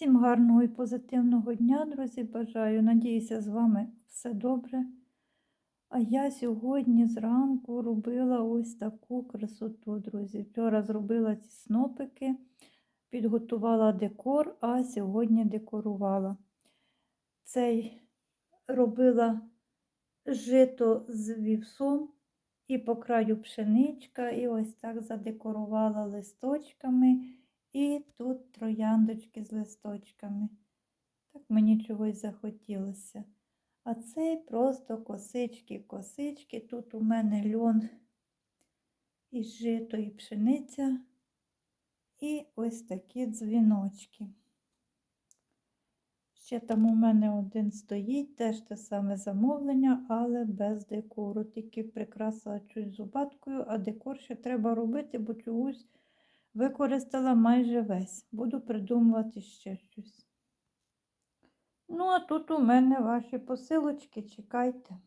Всім гарного і позитивного дня, друзі, бажаю. Надіюся, з вами все добре. А я сьогодні зранку робила ось таку красоту, друзі. Вчора зробила ці снопики, підготувала декор, а сьогодні декорувала. Цей робила жито з вівсом і по краю пшеничка, і ось так задекорувала листочками. І тут трояндочки з листочками. Так мені чогось захотілося. А цей просто косички, косички. Тут у мене льон із жито і пшениця. І ось такі дзвіночки. Ще там у мене один стоїть, теж те саме замовлення, але без декору. Тільки прикрасила чуть зубаткою, а декор ще треба робити, бо чогось використала майже весь. Буду придумувати ще щось. Ну, а тут у мене ваші посилочки, чекайте.